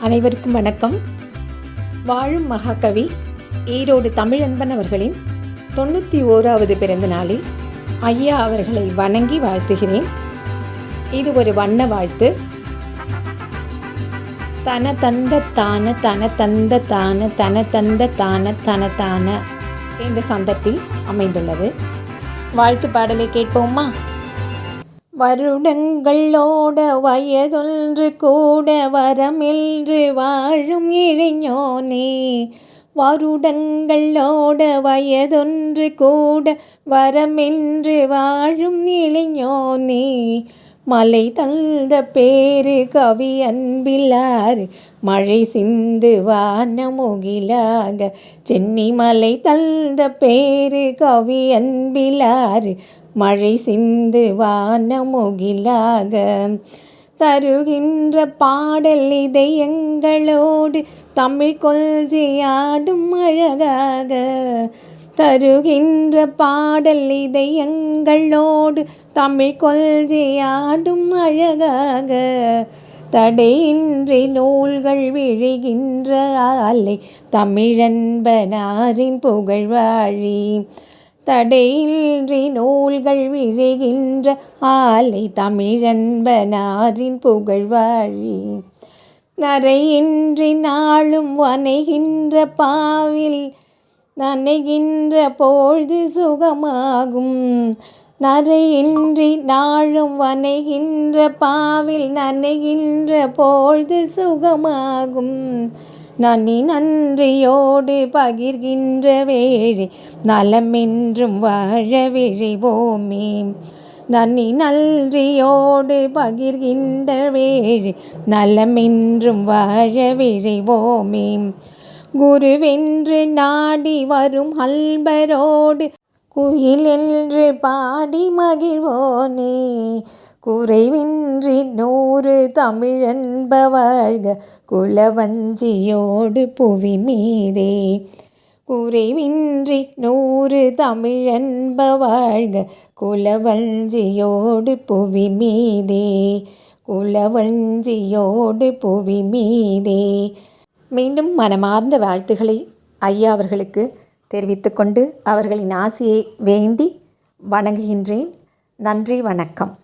அனைவருக்கும் வணக்கம். வாழும் மகாகவி ஈரோடு தமிழன்பன் அவர்களின் தொண்ணூற்றி ஓராவது பிறந்த நாளில் ஐயா அவர்களை வணங்கி வாழ்த்துகிறேன். இது ஒரு வண்ண வாழ்த்து. தன தந்த தான தன தந்த தான தன தந்த தான தன தான என்ற சந்தத்தில் அமைந்துள்ளது. வாழ்த்து பாடலை கேட்போமா? வருடங்களோட வயதொன்று கூட வரமின்று வாழும் இளைஞோனே. வருடங்களோட வயதொன்று கூட வரமென்று வாழும் இளைஞோனே. மலை தந்த பேரு கவி அன்பிலார். மழை சிந்து வானமுகிலாக. சென்னி மலை தந்த பேரு கவி அன்பிலார். மழை சிந்து வானமுகிலாக. தருகின்ற பாடல் இதை எங்களோடு தமிழ் கொள்கையாடும் அழகாக. தருகின்ற பாடல் இதை எங்களோடு தமிழ் கொள்கையாடும் அழகாக. தடையின்றி நூல்கள் விழுகின்ற ஆலை தமிழன்பனாரின் புகழ்வாழி. தடையின்றி நூல்கள் விழுகின்ற ஆலை தமிழன்பனாரின் புகழ்வாழி. நரையின்றி நாளும் வனைகின்ற பாவில் நனைகின்ற பொழுது சுகமாகும். நரையின்றி நாளும் வனைகின்ற பாவில் நனைகின்ற பொழுது சுகமாகும். நனி நன்றியோடு பகிர்கின்ற வேழி நலமென்றும் வாழ விழிவோமே. நன்னி நன்றியோடு பகிர்கின்ற வேழி நலமென்றும் வாழ விழிவோமே. குருவென்று நாடி வரும் அல்பரோடு குயில் என்று பாடி மகிழ்வோனே. குறைவின்றி நூறு தமிழன்பவாழ்க குலவஞ்சியோடு புவி மீதே குறைவின்றி நூறு தமிழன்பவாழ்க குலவஞ்சியோடு புவி மீதே குலவஞ்சியோடு புவி மீதே மீண்டும் மனமார்ந்த வாழ்த்துக்களை ஐயா அவர்களுக்கு தெரிவித்துக்கொண்டு அவர்களின் ஆசையை வேண்டி வணங்குகின்றேன். நன்றி வணக்கம்.